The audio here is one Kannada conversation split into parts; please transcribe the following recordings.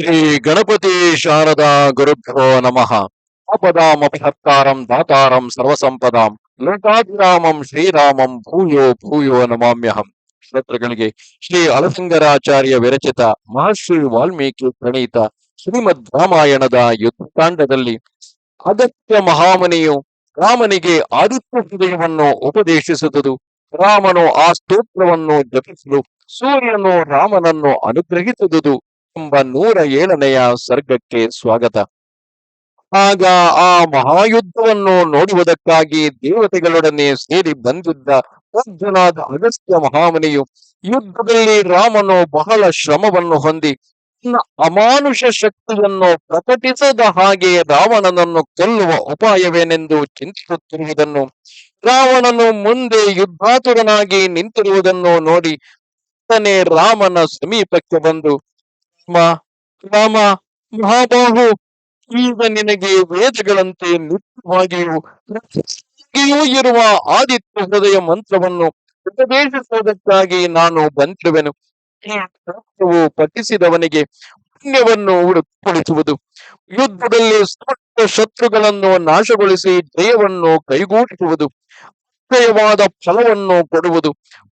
ಶ್ರೀ ಗಣಪತಿ ಶಾರದಾ ಗುರುಭ್ಯೋ ನಮಃ. ಆಪದಾಮಪಹತ್ಕಾರಂ ದಾತಾರಂ ಸರ್ವಸಂಪದಾಂ. ಲೋಕಾಭಿರಾಮಂ ಶ್ರೀರಾಮಂ ಭೂಯೋ ಭೂಯೋ ನಮಾಮ್ಯಹಂ. ಶ್ರೋತೃಗಳಿಗೆ ಶ್ರೀ ಅಲಸಿಂಗರಾಚಾರ್ಯ ವಿರಚಿತ ಮಹರ್ಷಿ ವಾಲ್ಮೀಕಿ ಪ್ರಣೀತ ಶ್ರೀಮದ್ ರಾಮಾಯಣದ ಯುದ್ಧಕಾಂಡದಲ್ಲಿ ಅಗತ್ಯ ಮಹಾಮನಿಯು ರಾಮನಿಗೆ ಆದಿತ್ಯ ಹೃದಯವನ್ನು ಉಪದೇಶಿಸಿದುದು ರಾಮನು ಆ ಸ್ತೋತ್ರವನ್ನು ಜಪಿಸಲು ಸೂರ್ಯನು ರಾಮನನ್ನು ಅನುಗ್ರಹಿಸುವುದು ಎಂಬ ನೂರ ಏಳನೆಯ ಸರ್ಗಕ್ಕೆ ಸ್ವಾಗತ. ಆಗ ಆ ಮಹಾಯುದ್ಧವನ್ನು ನೋಡುವುದಕ್ಕಾಗಿ ದೇವತೆಗಳೊಡನೆ ಸೇರಿ ಬಂದಿದ್ದ ಪೂಜ್ಯನಾದ ಅಗಸ್ತ್ಯ ಮಹಾಮನಿಯು ಯುದ್ಧದಲ್ಲಿ ರಾಮನು ಬಹಳ ಶ್ರಮವನ್ನು ಹೊಂದಿ ತನ್ನ ಅಮಾನುಷ ಶಕ್ತಿಯನ್ನು ಪ್ರಕಟಿಸದ ಹಾಗೆ ರಾವಣನನ್ನು ಕೊಲ್ಲುವ ಉಪಾಯವೇನೆಂದು ಚಿಂತಿಸುತ್ತಿರುವುದನ್ನು, ರಾವಣನು ಮುಂದೆ ಯುದ್ಧಾತುರನಾಗಿ ನಿಂತಿರುವುದನ್ನು ನೋಡಿ ತನೇ ರಾಮನ ಸಮೀಪಕ್ಕೆ ಬಂದು ರಾಮ ರಾಮ ಮಹಾಬಾಹು, ಈಗ ನಿನಗೆ ವೇದಗಳಂತೆ ನಿತ್ಯವಾಗಿಯೂ ಇರುವ ಆದಿತ್ಯ ಹೃದಯ ಮಂತ್ರವನ್ನು ಉಪದೇಶಿಸುವುದಕ್ಕಾಗಿ ನಾನು ಬಂದಿರುವೆನು. ಪಠಿಸಿದವನಿಗೆ ಪುಣ್ಯವನ್ನು ಉಳಿಸುವುದು ಯುದ್ಧದಲ್ಲಿ ಸ್ಪಷ್ಟ ಶತ್ರುಗಳನ್ನು ನಾಶಗೊಳಿಸಿ ಜಯವನ್ನು ಕೈಗೂಡಿಸುವುದು. ಅಕ್ಷಯವಾದ ಫಲವನ್ನು ಕೊಡುವುದು.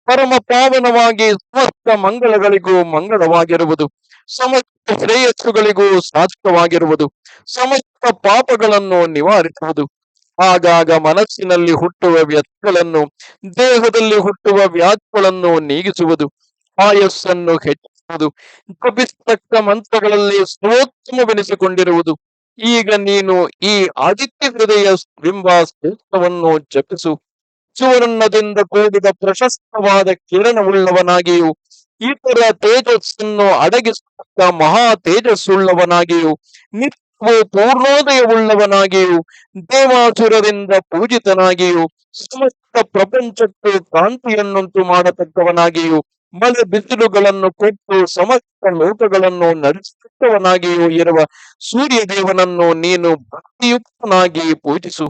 ಪರಮ ಪಾವನವಾಗಿ ಸಮಸ್ತ ಮಂಗಳಗಳಿಗೂ ಮಂಗಳವಾಗಿರುವುದು. ಸಮಸ್ತ ಶ್ರೇಯಸ್ಸುಗಳಿಗೂ ಸಾಧಕವಾಗಿರುವುದು, ಸಮಸ್ತ ಪಾಪಗಳನ್ನು ನಿವಾರಿಸುವುದು. ಆಗಾಗ ಮನಸ್ಸಿನಲ್ಲಿ ಹುಟ್ಟುವ ವ್ಯಥಗಳನ್ನು, ದೇಹದಲ್ಲಿ ಹುಟ್ಟುವ ವ್ಯಾಧಿಗಳನ್ನು ನೀಗಿಸುವುದು, ಆಯಸ್ಸನ್ನು ಹೆಚ್ಚಿಸುವುದು ಜಪಿಸ್ತಕ್ಕ ಮಂತ್ರಗಳಲ್ಲಿ ಸರ್ವೋತ್ತಮವೆನಿಸಿಕೊಂಡಿರುವುದು ಈಗ ನೀನು ಈ ಆದಿತ್ಯ ಹೃದಯ ಬಿಂಬ ಸ್ತೋತ್ರವನ್ನು ಜಪಿಸು. ಸುವರ್ಣದಿಂದ ಕೂಡಿದ ಪ್ರಶಸ್ತವಾದ ಕಿರಣವುಳ್ಳವನಾಗಿಯೂ ಇತರ ತೇಜಸ್ಸನ್ನು ಅಡಗಿಸತಕ್ಕ ಮಹಾ ತೇಜಸ್ಸುಳ್ಳವನಾಗಿಯೂ, ನಿತ್ಯವೂ ಪೂರ್ಣೋದಯವುಳ್ಳವನಾಗಿಯೂ, ದೇವಾಸುರರಿಂದ ಪೂಜಿತನಾಗಿಯೂ, ಸಮಸ್ತ ಪ್ರಪಂಚಕ್ಕೆ ಕಾಂತಿಯನ್ನುಂಟು ಮಾಡತಕ್ಕವನಾಗಿಯೂ, ಮಳೆ ಬಿಸಿಲುಗಳನ್ನು ಕೊಟ್ಟು ಸಮಸ್ತ ಲೋಕಗಳನ್ನು ನಡೆಸತಕ್ಕವನಾಗಿಯೂ ಇರುವ ಸೂರ್ಯದೇವನನ್ನು ನೀನು ಭಕ್ತಿಯುಕ್ತನಾಗಿ ಪೂಜಿಸು.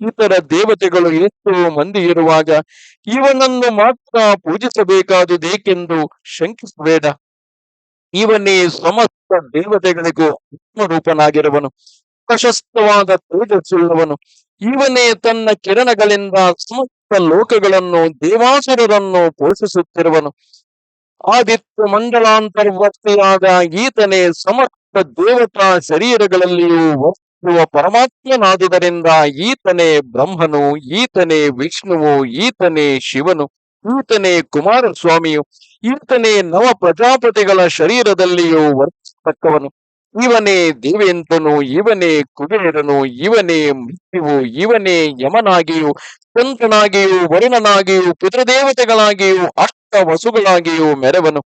ಇತರ ದೇವತೆಗಳು ಎಷ್ಟು ಮಂದಿ ಇರುವಾಗ ಇವನನ್ನು ಮಾತ್ರ ಪೂಜಿಸಬೇಕಾದುದೇಕೆಂದು ಶಂಕಿಸಬೇಡ. ಇವನೇ ಸಮಸ್ತ ದೇವತೆಗಳಿಗೂ ಆತ್ಮರೂಪನಾಗಿರುವನು. ಪ್ರಶಸ್ತವಾದ ತೇಜಸ್ಸುಳ್ಳವನು. ಇವನೇ ತನ್ನ ಕಿರಣಗಳಿಂದ ಸಮಸ್ತ ಲೋಕಗಳನ್ನು, ದೇವಾಸುರರನ್ನು ಪೋಷಿಸುತ್ತಿರುವನು. ಆದಿತ್ಯ ಮಂಡಲಾಂತರ್ವರ್ತಿಯಾದ ಈತನೇ ಸಮಸ್ತ ದೇವತಾ ಶರೀರಗಳಲ್ಲಿಯೂ ಪರಮಾತ್ಮನಾದುದರಿಂದ ಈತನೇ ಬ್ರಹ್ಮನು, ಈತನೇ ವಿಷ್ಣುವು, ಈತನೇ ಶಿವನು, ಈತನೇ ಕುಮಾರಸ್ವಾಮಿಯು, ಈತನೇ ನವ ಪ್ರಜಾಪತಿಗಳ ಶರೀರದಲ್ಲಿಯೂ ವರ್ತಿಸತಕ್ಕವನು. ಇವನೇ ದೇವೇಂದ್ರನು, ಇವನೇ ಕುಬೇರನು, ಇವನೇ ಮೃತ್ಯುವು, ಇವನೇ ಯಮನಾಗಿಯೂ ಸಂತನಾಗಿಯೂ ವರುಣನಾಗಿಯೂ, ಪಿತೃದೇವತೆಗಳಾಗಿಯೂ ವಸುಗಳಾಗಿಯೂ ಮೆರವನು.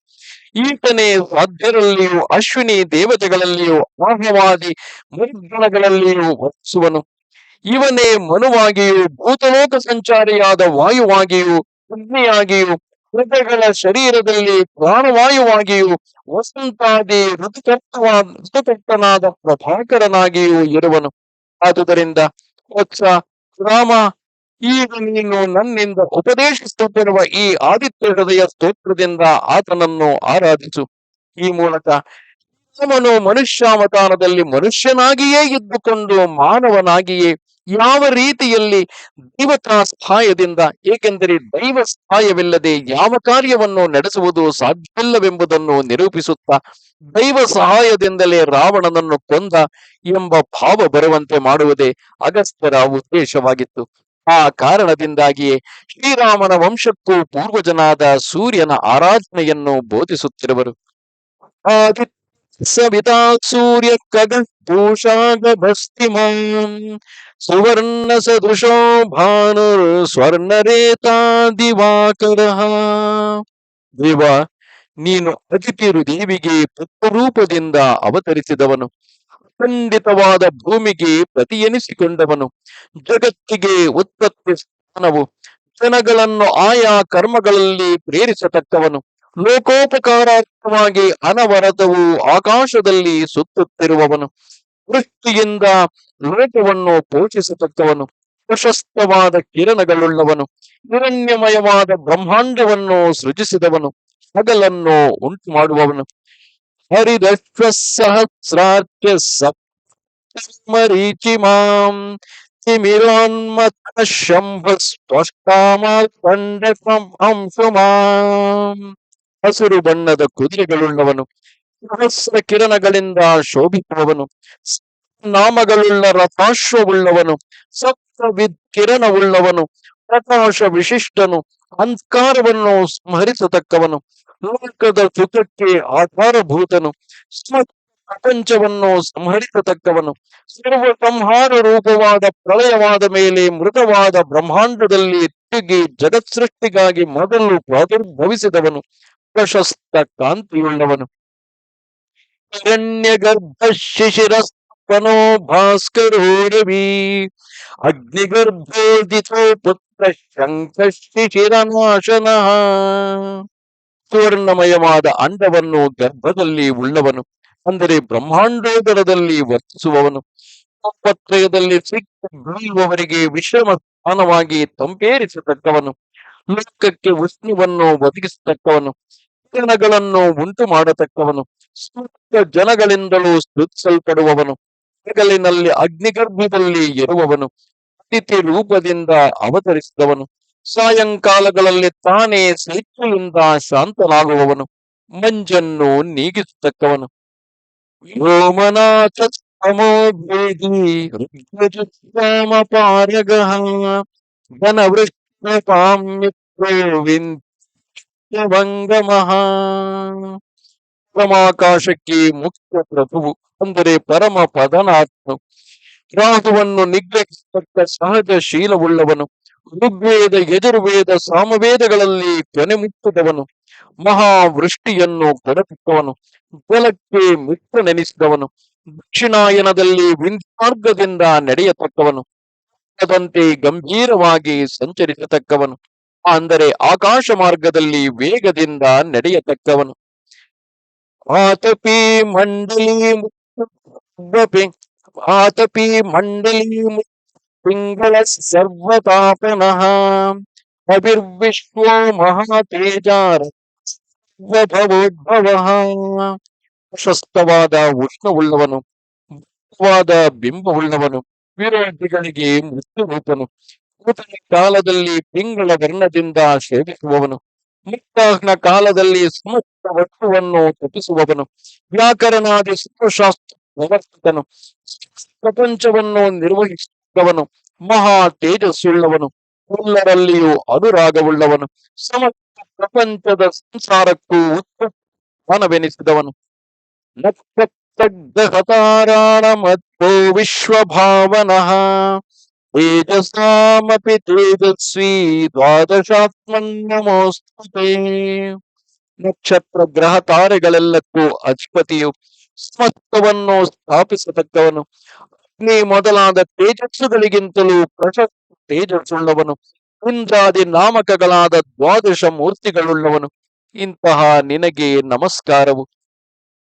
ಈತನೇ ಸಾಧ್ಯರಲ್ಲಿಯೂ, ಅಶ್ವಿನಿ ದೇವತೆಗಳಲ್ಲಿಯೂ, ಆಹ್ವಾದಿ ಮುದ್ಗಣಗಳಲ್ಲಿಯೂ ವರ್ತಿಸುವನು ಇವನೇ ಮನುವಾಗಿಯೂ, ಭೂತಲೋಕ ಸಂಚಾರಿಯಾದ ವಾಯುವಾಗಿಯೂ ಅಗ್ನಿಯಾಗಿಯೂ ಹೃದಯಗಳ ಶರೀರದಲ್ಲಿ ಪ್ರಾಣವಾಯುವಾಗಿಯೂ, ವಸಂತಾದಿ ಋತುಕರ್ತವಾದ ಋತುಕರ್ತನಾದ ಪ್ರಭಾಕರನಾಗಿಯೂ ಇರುವನು. ಆದುದರಿಂದ ವತ್ಸ ರಾಮ ಈಗ ನೀನು ನನ್ನಿಂದ ಉಪದೇಶಿಸುತ್ತಿರುವ ಈ ಆದಿತ್ಯ ಹೃದಯ ಸ್ತೋತ್ರದಿಂದ ಆತನನ್ನು ಆರಾಧಿಸು. ಈ ಮೂಲಕ ಅವನು ಮನುಷ್ಯಾವತಾರದಲ್ಲಿ ಮನುಷ್ಯನಾಗಿಯೇ ಇದ್ದುಕೊಂಡು ಮಾನವನಾಗಿಯೇ ಯಾವ ರೀತಿಯಲ್ಲಿ ದೈವತಾ ಸಹಾಯದಿಂದ, ಏಕೆಂದರೆ ದೈವ ಸಹಾಯವಿಲ್ಲದೆ ಯಾವ ಕಾರ್ಯವನ್ನು ನಡೆಸುವುದು ಸಾಧ್ಯವಿಲ್ಲವೆಂಬುದನ್ನು ನಿರೂಪಿಸುತ್ತಾ, ದೈವ ಸಹಾಯದಿಂದಲೇ ರಾವಣನನ್ನು ಕೊಂದ ಎಂಬ ಭಾವ ಬರುವಂತೆ ಮಾಡುವುದೇ ಅಗಸ್ತ್ಯರ ಉದ್ದೇಶವಾಗಿತ್ತು. ಆ ಕಾರಣದಿಂದಾಗಿಯೇ ಶ್ರೀರಾಮನ ವಂಶಕ್ಕೂ ಪೂರ್ವಜನಾದ ಸೂರ್ಯನ ಆರಾಧನೆಯನ್ನು ಬೋಧಿಸುತ್ತಿರುವರು. ಸವಿತಾ ಸೂರ್ಯ ಭಸ್ತಿಮಾನ್ ಸುವರ್ಣ ಸದೃಶೋ ಭಾನುರ್ ಸ್ವರ್ಣರೇತಾ ದಿವಾಕರ ದೇವ, ನೀನು ಅತಿಥಿರು ದೇವಿಗೆ ಪುತ್ರರೂಪದಿಂದ ಅವತರಿಸಿದವನು. ಖಂಡಿತವಾದ ಭೂಮಿಗೆ ಪ್ರತಿಯೆನಿಸಿಕೊಂಡವನು ಜಗತ್ತಿಗೆ ಉತ್ಪತ್ತಿ ಸ್ಥಾನವು ಜನಗಳನ್ನು ಆಯಾ ಕರ್ಮಗಳಲ್ಲಿ ಪ್ರೇರಿಸತಕ್ಕವನು. ಲೋಕೋಪಕಾರಾರ್ಥವಾಗಿ ಅನವರತವು ಆಕಾಶದಲ್ಲಿ ಸುತ್ತುತ್ತಿರುವವನು. ವೃಷ್ಟಿಯಿಂದ ಲೋಕವನ್ನು ಪೋಷಿಸತಕ್ಕವನು. ಪ್ರಶಸ್ತವಾದ ಕಿರಣಗಳುಳ್ಳವನು. ಹಿರಣ್ಯಮಯವಾದ ಬ್ರಹ್ಮಾಂಡವನ್ನು ಸೃಜಿಸಿದವನು. ಹಗಲನ್ನು ಉಂಟು ಮಾಡುವವನು ಹರಿದಶ್ವ ಸಹಸ್ರಾರ್ಚ್ಯ ಸಪ್ತಮರೀಚಿ ಮಾಂ ತಿಮಿರೋನ್ಮತ ಶಂಭ ಅಂಶು ಮಾಂ ಹಸಿರು ಬಣ್ಣದ ಕುದುರೆಗಳುಳ್ಳವನು. ಸಹಸ್ರ ಕಿರಣಗಳಿಂದ ಶೋಭಿಸುವವನು ನಾಮಗಳುಳ್ಳ ರಥಾಶ್ವವುಳ್ಳವನು. ಸಪ್ತ ವಿದ್ ಕಿರಣವುಳ್ಳವನು ಪ್ರಕಾಶ ವಿಶಿಷ್ಟನು. ಅಂಧಕಾರವನ್ನು ಸ್ಮರಿಸತಕ್ಕವನು. ಲೋಕದ ಸುಖಕ್ಕೆ ಆಧಾರಭೂತನು ಪ್ರಪಂಚವನ್ನು ಸಂಹರಿಸತಕ್ಕವನು ಸರ್ವ ಸಂಹಾರ ರೂಪವಾದ ಪ್ರಳಯವಾದ ಮೇಲೆ ಮೃತವಾದ ಬ್ರಹ್ಮಾಂಡದಲ್ಲಿ ತಿರುಗಿ ಜಗತ್ ಸೃಷ್ಟಿಗಾಗಿ ಮೊದಲು ಪ್ರಾದುರ್ಭವಿಸಿದವನು, ಪ್ರಶಸ್ತ ಕಾಂತಿಯುಳ್ಳವನು. ಹಿರಣ್ಯ ಗರ್ಭ ಶಿಶಿರಸ್ತನೋ ಭಾಸ್ಕರೋ ರವಿ ಅಗ್ನಿಗರ್ಭೋದಿತೋ ಪುತ್ರ ಶಂಖ ಶಿಶಿರನಾಶನ. ಸುವರ್ಣಮಯವಾದ ಅಂಡವನ್ನು, ಗರ್ಭದಲ್ಲಿ ಉಳ್ಳವನು, ಅಂದರೆ ಬ್ರಹ್ಮಾಂಡೋದರದಲ್ಲಿ ವರ್ತಿಸುವವನು ತಾಪತ್ರಯದಲ್ಲಿ ಸಿಕ್ಕಿ ಬೀಳುವವರಿಗೆ ವಿಶ್ರಮ ಸ್ಥಾನವಾಗಿ ತಂಪೇರಿಸತಕ್ಕವನು, ಲೋಕಕ್ಕೆ ಉಷ್ಣವನ್ನು ಒದಗಿಸತಕ್ಕವನು ಕಿರಣಗಳನ್ನು ಉಂಟು ಮಾಡತಕ್ಕವನು ಸೂಕ್ತ ಜನಗಳಿಂದಲೂ ಸ್ತುತಿಸಲ್ಪಡುವವನು ಹಗಲಿನಲ್ಲಿ ಅಗ್ನಿಗರ್ಭದಲ್ಲಿ ಇರುವವನು, ಅತಿಥಿ ರೂಪದಿಂದ ಅವತರಿಸಿದವನು ಸಾಯಂಕಾಲಗಳಲ್ಲಿ ತಾನೇ ಸ್ವೇಚ್ಛೆಯಿಂದ ಶಾಂತನಾಗುವವನು, ಮಂಜನ್ನು ನೀಗಿಸತಕ್ಕವನು. ವ್ಯೋಮನಾಥ ಪರಮಾಕಾಶಕ್ಕೆ ಮುಖ್ಯ ಪ್ರಭುವು ಅಂದರೆ ಪರಮ ಪದನಾಥನು ರಾಹುವನ್ನು ನಿಗ್ರಹಿಸತಕ್ಕ ಸಹಜ ಶೀಲವುಳ್ಳವನು ಋಗ್ವೇದ, ಯಜುರ್ವೇದ, ಸಾಮವೇದಗಳಲ್ಲಿ ಕೊನೆ ಮುಟ್ಟಿದವನು ಮಹಾವೃಷ್ಟಿಯನ್ನು ಕೊಡತಕ್ಕವನು ಜಲಕ್ಕೆ ಮಿತ್ರನೆನಿಸಿದವನು, ದಕ್ಷಿಣಾಯನದಲ್ಲಿ ವಿಂಧ್ಯಾರ್ಗದಿಂದ ನಡೆಯತಕ್ಕವನು ಅದಂತೆ ಗಂಭೀರವಾಗಿ ಸಂಚರಿಸತಕ್ಕವನು, ಅಂದರೆ ಆಕಾಶ ಮಾರ್ಗದಲ್ಲಿ ವೇಗದಿಂದ ನಡೆಯತಕ್ಕವನು. ಆತಪಿ ಮಂಡಲಿ ಆತಪಿ ಮಂಡಲಿ ಅಭಿರ್ವಿಶ್ವೋ ಮಹಾತೇಜಾರ ಭವೋದ್ಭವ ಪ್ರಶಸ್ತವಾದ ಉಷ್ಣವುಳ್ಳವನು ವಾದ ಬಿಂಬವುಳ್ಳವನು ವಿರೋಧಿಗಳಿಗೆ ಮೃತ್ಯು ರೂಪನು ಕೂತನ ಕಾಲದಲ್ಲಿ ಪಿಂಗಳ ವರ್ಣದಿಂದ ಸೇವಿಸುವವನು, ಮುಕ್ತಾಹ್ನ ಕಾಲದಲ್ಲಿ ಸಮಸ್ತ ವಸ್ತುವನ್ನು ತಪ್ಪಿಸುವವನು, ವ್ಯಾಕರಣಾದಿ ಸರ್ವಶಾಸ್ತ್ರ ಪ್ರಪಂಚವನ್ನು ನಿರ್ವಹಿಸುವವನು ಮಹಾ ತೇಜಸ್ಸುಳ್ಳವನು, ಎಲ್ಲರಲ್ಲಿಯೂ ಅನುರಾಗವುಳ್ಳವನು, ಸಮಸ್ತ ಪ್ರಪಂಚದ ಸಂಸಾರಕ್ಕೂ ಉತ್ಪನ್ನವೆನಿಸಿದವನು ನಕ್ಷತ್ರಗ್ರಹತಾರಾಣ ಮಧ್ವೋ ವಿಶ್ವಭಾವನಃ, ತೇಜಸಾಮಪಿ ತೇಜಸ್ವಿ ದ್ವಾದಶಾತ್ಮನ್ನಮೋಸ್ತುತೆ ನಕ್ಷತ್ರ ಗ್ರಹ ತಾರೆಗಳೆಲ್ಲಕ್ಕೂ ಅಧಿಪತಿಯು ಸಮಸ್ತವನ್ನು ಸ್ಥಾಪಿಸತಕ್ಕವನು. ಅಗ್ನಿ ಮೊದಲಾದ ತೇಜಸ್ಸುಗಳಿಗಿಂತಲೂ ಪ್ರಶಸ್ತ ತೇಜಸ್ಸುಳ್ಳವನು. ಇಂದ್ರಾದಿ ನಾಮಕಗಳಾದ ದ್ವಾದಶ ಮೂರ್ತಿಗಳುಳ್ಳವನು. ಇಂತಹ ನಿನಗೆ ನಮಸ್ಕಾರವು.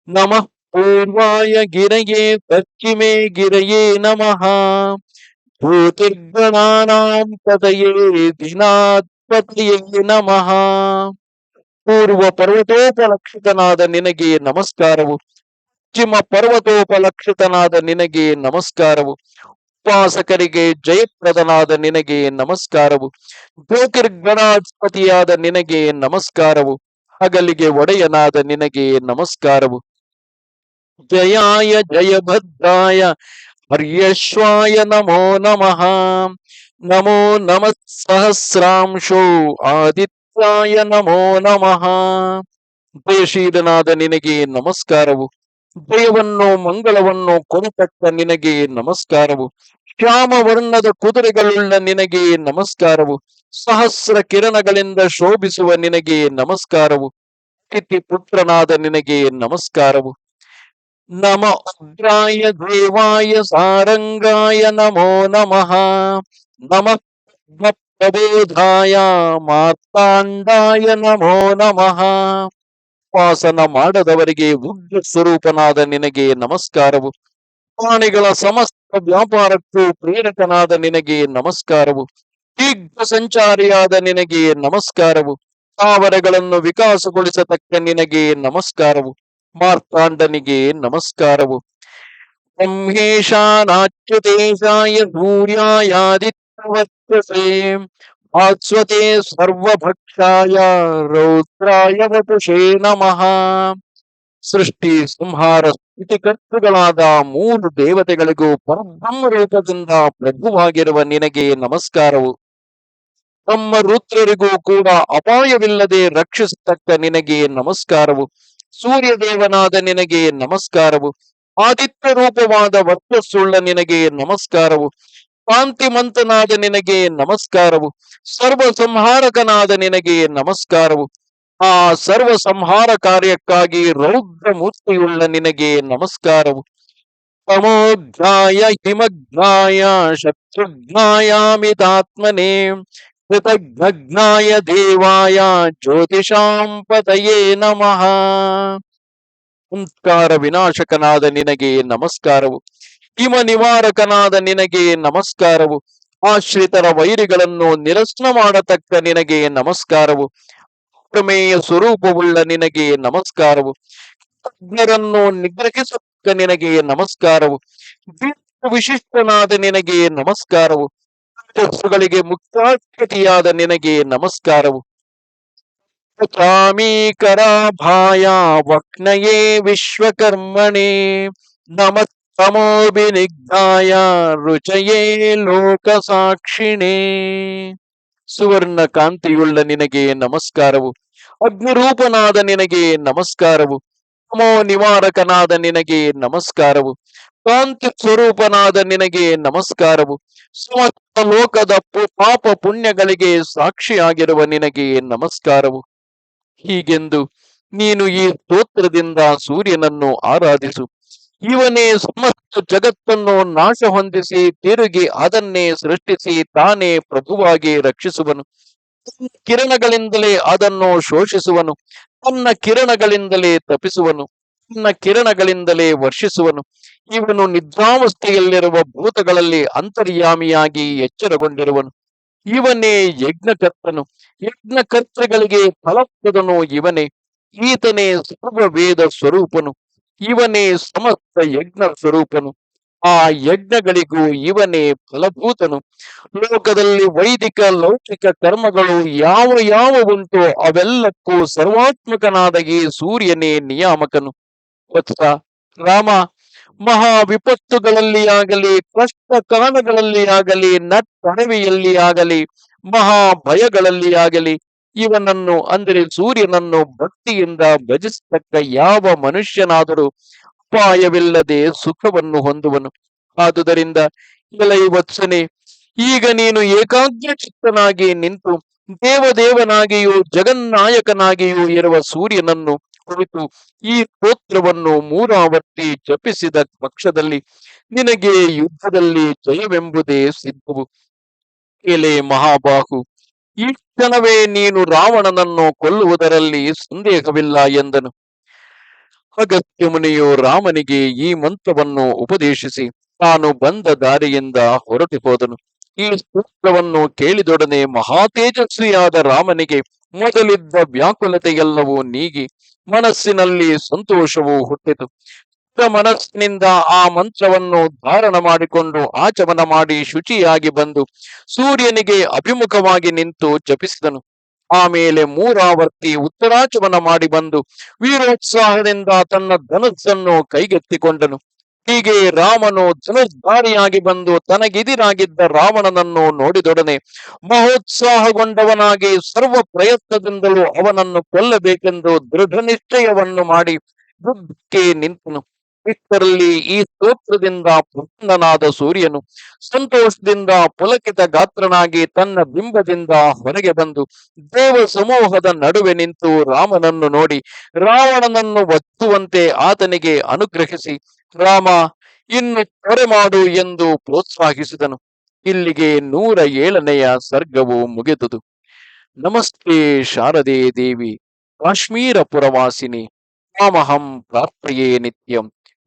ನಮಃ ಪೂರ್ವಾಯ ಗಿರಯೇ ಪಶ್ಚಿಮೇ ಗಿರಯೇ ನಮಃ. ಜ್ಯೋತಿರ್ಗಣಾನಾಂ ದಿನಾತ್ಪತಿಯೇ ನಮಃ. ಪೂರ್ವ ಪರ್ವತೋಪಲಕ್ಷಿತನಾದ ನಿನಗೆ ನಮಸ್ಕಾರವು. ಪಶ್ಚಿಮ ಪರ್ವತೋಪಲಕ್ಷಿತನಾದ ನಿನಗೆ ನಮಸ್ಕಾರವು. ಉಪಾಸಕರಿಗೆ ಜಯಪ್ರದನಾದ ನಿನಗೆ ನಮಸ್ಕಾರವು. ಜ್ಯೋತಿರ್ಗಣಾಧಿಪತಿಯಾದ ನಿನಗೆ ನಮಸ್ಕಾರವು. ಹಗಲಿಗೆ ಒಡೆಯನಾದ ನಿನಗೆ ನಮಸ್ಕಾರವು. ಜಯಾಯ ಜಯಭದ್ರಾಯ. ಹರ್ಯಶ್ವಾಯ ನಮೋ ನಮಃ. ನಮೋ ನಮಃ ಸಹಸ್ರಾಂಶೋ. ಆದಿತ್ಯಾಯ ನಮೋ ನಮಃ. ಜಯಶೀಲನಾದ ನಿನಗೆ ನಮಸ್ಕಾರವು. ಜಯವನ್ನು ಮಂಗಳವನ್ನು ಕೊಡತಕ್ಕ ನಿನಗೆ ನಮಸ್ಕಾರವು. ಶ್ಯಾಮ ವರ್ಣದ ಕುದುರೆಗಳುಳ್ಳ ನಿನಗೆ ನಮಸ್ಕಾರವು. ಸಹಸ್ರ ಕಿರಣಗಳಿಂದ ಶೋಭಿಸುವ ನಿನಗೆ ನಮಸ್ಕಾರವು. ಅತಿಥಿ ಪುತ್ರನಾದ ನಿನಗೆ ನಮಸ್ಕಾರವು. ನಮ ಉಗ್ರಾಯ ದೇವಾಯ ಸಾರಂಗಾಯ ನಮೋ ನಮಃ. ನಮಃ ಪ್ರಬೋಧಾಯ ಮಾತಾಂಡಾಯ ನಮೋ ನಮಃ. ಉಪಾಸನ ಮಾಡದವರಿಗೆ ಉಗ್ರ ಸ್ವರೂಪನಾದ ನಿನಗೆ ನಮಸ್ಕಾರವು. ಪ್ರಾಣಿಗಳ ಸಮಸ್ತ ವ್ಯಾಪಾರಕ್ಕೂ ಪ್ರೇರಕನಾದ ನಿನಗೆ ನಮಸ್ಕಾರವು. ಶೀಘ್ರ ಸಂಚಾರಿಯಾದ ನಿನಗೆ ನಮಸ್ಕಾರವು. ಸ್ಥಾವರಗಳನ್ನು ವಿಕಾಸಗೊಳಿಸತಕ್ಕ ನಿನಗೆ ನಮಸ್ಕಾರವು. ಮಾರ್ತಾಂಡನಿಗೆ ನಮಸ್ಕಾರವು. ಬ್ರಹ್ಮೇಶಾನಾಚ್ಯುತೇಶಾಯ ಸೂರ್ಯಾಯಾದಿತ್ಯವತ್ಸೇ ವಾಸ್ವತೆ ಸರ್ವಭಕ್ಷಾಯ ರೌದ್ರಾಯ ವಪುಷೇ ನಮಃ ಸೃಷ್ಟಿ ಸಂಹಾರ ಸ್ಥಿತಿ ಕರ್ತೃಗಳಾದ ಮೂರು ದೇವತೆಗಳಿಗೂ ಪರಬ್ರಹ್ಮ ರೂಪದಿಂದ ಪ್ರಭುವಾಗಿರುವ ನಿನಗೆ ನಮಸ್ಕಾರವು. ತಮ್ಮ ರುದ್ರರಿಗೂ ಕೂಡ ಅಪಾಯವಿಲ್ಲದೆ ರಕ್ಷಿಸತಕ್ಕ ನಿನಗೆ ನಮಸ್ಕಾರವು. ಸೂರ್ಯ ದೇವನಾದ ನಿನಗೆ ನಮಸ್ಕಾರವು. ಆದಿತ್ಯ ರೂಪವಾದ ವರ್ತಸ್ಸುಳ್ಳ ನಿನಗೆ ನಮಸ್ಕಾರವು. ಕಾಂತಿಮಂತನಾದ ನಿನಗೆ ನಮಸ್ಕಾರವು. ಸರ್ವ ಸಂಹಾರಕನಾದ ನಿನಗೆ ನಮಸ್ಕಾರವು. ಆ ಸರ್ವ ಸಂಹಾರ ಕಾರ್ಯಕ್ಕಾಗಿ ರೌದ್ರ ಮೂರ್ತಿಯುಳ್ಳ ನಿನಗೆ ನಮಸ್ಕಾರವು. ತಮೋಧ್ಯಾಯ ಹಿಮಘ್ನಾಯ ಶತ್ರುಘ್ನಾಯಾಮಿತಾತ್ಮನೇ ಕೃತಘ್ನಾಯ ದೇವಾಯ ಜ್ಯೋತಿಷಾಂ ಪತಯೇ ನಮಃ. ಸಂಸ್ಕಾರ ವಿನಾಶಕನಾದ ನಿನಗೆ ನಮಸ್ಕಾರವು. ಹಿಮ ನಿವಾರಕನಾದ ನಿನಗೆ ನಮಸ್ಕಾರವು. ಆಶ್ರಿತರ ವೈರಿಗಳನ್ನು ನಿರಸ್ನ ಮಾಡತಕ್ಕ ನಿನಗೆ ನಮಸ್ಕಾರವು. ಪ್ರಮೇಯ ಸ್ವರೂಪವುಳ್ಳ ನಿನಗೆ ನಮಸ್ಕಾರವು. ತಜ್ಞರನ್ನು ನಿಗ್ರಹಿಸತಕ್ಕ ನಿನಗೆ ನಮಸ್ಕಾರವು. ವಿಶಿಷ್ಟನಾದ ನಿನಗೆ ನಮಸ್ಕಾರವು. ಗಳಿಗೆ ಮುಕ್ತಾಧಿಪತಿಯಾದ ನಿನಗೆ ನಮಸ್ಕಾರವು. ಚಾಮೀಕರಾಭಾಯ ವಕ್ನಯೇ ವಿಶ್ವಕರ್ಮಣೆ ನಮಸ್ತಮೋಭಿನಿಗ್ಧಾಯ ರುಚಯೇ ಲೋಕ ಸಾಕ್ಷಿಣೇ ಸುವರ್ಣ ಕಾಂತಿಯುಳ್ಳ ನಿನಗೆ ನಮಸ್ಕಾರವು. ಅಗ್ನಿರೂಪನಾದ ನಿನಗೆ ನಮಸ್ಕಾರವು. ತಮೋ ನಿವಾರಕನಾದ ನಿನಗೆ ನಮಸ್ಕಾರವು. ಕಾಂತಿ ಸ್ವರೂಪನಾದ ನಿನಗೆ ನಮಸ್ಕಾರವು. ಸಮಸ್ತ ಲೋಕದ ಪಾಪ ಪುಣ್ಯಗಳಿಗೆ ಸಾಕ್ಷಿಯಾಗಿರುವ ನಿನಗೆ ನಮಸ್ಕಾರವು. ಹೀಗೆಂದು ನೀನು ಈ ಸ್ತೋತ್ರದಿಂದ ಸೂರ್ಯನನ್ನು ಆರಾಧಿಸು. ಇವನೇ ಸಮಸ್ತ ಜಗತ್ತನ್ನು ನಾಶ ಹೊಂದಿಸಿ ತಿರುಗಿ ಅದನ್ನೇ ಸೃಷ್ಟಿಸಿ, ತಾನೇ ಪ್ರಭುವಾಗಿ ರಕ್ಷಿಸುವನು. ಕಿರಣಗಳಿಂದಲೇ ಅದನ್ನು ಶೋಷಿಸುವನು. ತನ್ನ ಕಿರಣಗಳಿಂದಲೇ ತಪಿಸುವನು ತನ್ನ ಕಿರಣಗಳಿಂದಲೇ ವರ್ಷಿಸುವನು. ಇವನು ನಿದ್ರಾವಸ್ಥೆಯಲ್ಲಿರುವ ಭೂತಗಳಲ್ಲಿ ಅಂತರ್ಯಾಮಿಯಾಗಿ ಎಚ್ಚರಗೊಂಡಿರುವನು. ಇವನೇ ಯಜ್ಞಕರ್ತನು. ಯಜ್ಞಕರ್ತೃಗಳಿಗೆ ಫಲಪ್ರದನು ಇವನೇ. ಈತನೇ ಸರ್ವ ವೇದ ಸ್ವರೂಪನು. ಇವನೇ ಸಮಸ್ತ ಯಜ್ಞ ಸ್ವರೂಪನು. ಆ ಯಜ್ಞಗಳಿಗೂ ಇವನೇ ಫಲಭೂತನು. ಲೋಕದಲ್ಲಿ ವೈದಿಕ ಲೌಕಿಕ ಕರ್ಮಗಳು ಯಾವ ಯಾವ ಉಂಟು ಅವೆಲ್ಲಕ್ಕೂ ಸರ್ವಾತ್ಮಕನಾದ ಈ ಸೂರ್ಯನೇ ನಿಯಾಮಕನು. ವತ್ಸ ರಾಮ ಮಹಾ ವಿಪತ್ತುಗಳಲ್ಲಿ ಆಗಲಿ ಕಷ್ಟ ಕಾಲಗಳಲ್ಲಿ ಆಗಲಿ ನಟ್ಟಣವಿಯಲ್ಲಿ ಆಗಲಿ ಮಹಾ ಭಯಗಳಲ್ಲಿ ಆಗಲಿ ಇವನನ್ನು ಅಂದರೆ ಸೂರ್ಯನನ್ನು ಭಕ್ತಿಯಿಂದ ಭಜಿಸತಕ್ಕ ಯಾವ ಮನುಷ್ಯನಾದರೂ ಅಪಾಯವಿಲ್ಲದೆ ಸುಖವನ್ನು ಹೊಂದುವನು. ಆದುದರಿಂದ ಇಲೈ ವತ್ಸನೆ, ಈಗ ನೀನು ಏಕಾಗ್ರ ಚಿತ್ತನಾಗಿ ನಿಂತು ದೇವದೇವನಾಗಿಯೂ ಜಗನ್ನಾಯಕನಾಗಿಯೂ ಇರುವ ಸೂರ್ಯನನ್ನು ಕುರಿತು ಈ ಸ್ತೋತ್ರವನ್ನು ಮೂರಾವರ್ತಿ ಜಪಿಸಿದ ಪಕ್ಷದಲ್ಲಿ ನಿನಗೆ ಯುದ್ಧದಲ್ಲಿ ಜಯವೆಂಬುದೇ ಸಿದ್ಧವು. ಎಲೆ ಮಹಾಬಾಹು. ಈ ಕ್ಷಣವೇ ನೀನು ರಾವಣನನ್ನು ಕೊಲ್ಲುವುದರಲ್ಲಿ ಸಂದೇಹವಿಲ್ಲ ಎಂದನು. ಅಗತ್ಯ ಮುನಿಯು ರಾಮನಿಗೆ ಈ ಮಂತ್ರವನ್ನು ಉಪದೇಶಿಸಿ, ತಾನು ಬಂದ ದಾರಿಯಿಂದ ಹೊರಟು ಹೋದನು. ಈ ಸೂತ್ರವನ್ನು ಕೇಳಿದೊಡನೆ ಮಹಾತೇಜಸ್ವಿಯಾದ ರಾಮನಿಗೆ ಮೊದಲಿದ್ದ ವ್ಯಾಕುಲತೆಯೆಲ್ಲವೂ ನೀಗಿ ಮನಸ್ಸಿನಲ್ಲಿ ಸಂತೋಷವೂ ಹುಟ್ಟಿತು. ಶುದ್ಧ ಮನಸ್ಸಿನಿಂದ ಆ ಮಂತ್ರವನ್ನು ಧಾರಣ ಮಾಡಿಕೊಂಡು ಆಚಮನ ಮಾಡಿ ಶುಚಿಯಾಗಿ ಬಂದು ಸೂರ್ಯನಿಗೆ ಅಭಿಮುಖವಾಗಿ ನಿಂತು ಜಪಿಸಿದನು. ಆಮೇಲೆ ಮೂರಾವರ್ತಿ ಉತ್ತರಾಚಮನ ಮಾಡಿ ಬಂದು ವೀರೋತ್ಸಾಹದಿಂದ ತನ್ನ ಧನುಸ್ಸನ್ನು ಕೈಗೆತ್ತಿಕೊಂಡನು. ಹೀಗೆ ರಾಮನು ಧನುರ್ಧಾರಿಯಾಗಿ ಬಂದು ತನಗೆದಿರಾಗಿದ್ದ ರಾವಣನನ್ನು ನೋಡಿದೊಡನೆ ಮಹೋತ್ಸಾಹಗೊಂಡವನಾಗಿ ಸರ್ವ ಪ್ರಯತ್ನದಿಂದಲೂ ಅವನನ್ನು ಕೊಲ್ಲಬೇಕೆಂದು ದೃಢ ನಿಶ್ಚಯವನ್ನು ಮಾಡಿ ಯುದ್ಧಕ್ಕೆ ನಿಂತನು. ಇಷ್ಟರಲ್ಲಿ ಈ ಸ್ತೋತ್ರದಿಂದ ಪ್ರಸನ್ನನಾದ ಸೂರ್ಯನು ಸಂತೋಷದಿಂದ ಪುಲಕಿತ ಗಾತ್ರನಾಗಿ ತನ್ನ ಬಿಂಬದಿಂದ ಹೊರಗೆ ಬಂದು ದೇವ ಸಮೂಹದ ನಡುವೆ ನಿಂತು ರಾಮನನ್ನು ನೋಡಿ, ರಾವಣನನ್ನು ಒತ್ತುವಂತೆ ಆತನಿಗೆ ಅನುಗ್ರಹಿಸಿ, ರಾಮ, ಇನ್ನು ತ್ವರೆ ಮಾಡು ಎಂದು ಪ್ರೋತ್ಸಾಹಿಸಿದನು. ಇಲ್ಲಿಗೆ ನೂರ ಏಳನೆಯ ಸರ್ಗವು ಮುಗಿದುದು. ನಮಸ್ತೆ ಶಾರದೆ ದೇವಿ, ಕಾಶ್ಮೀರ ಪುರವಾಸಿನಿ, ಮಾಮಹಂ ಪ್ರಾರ್ಥೆಯೇ ನಿತ್ಯಂ.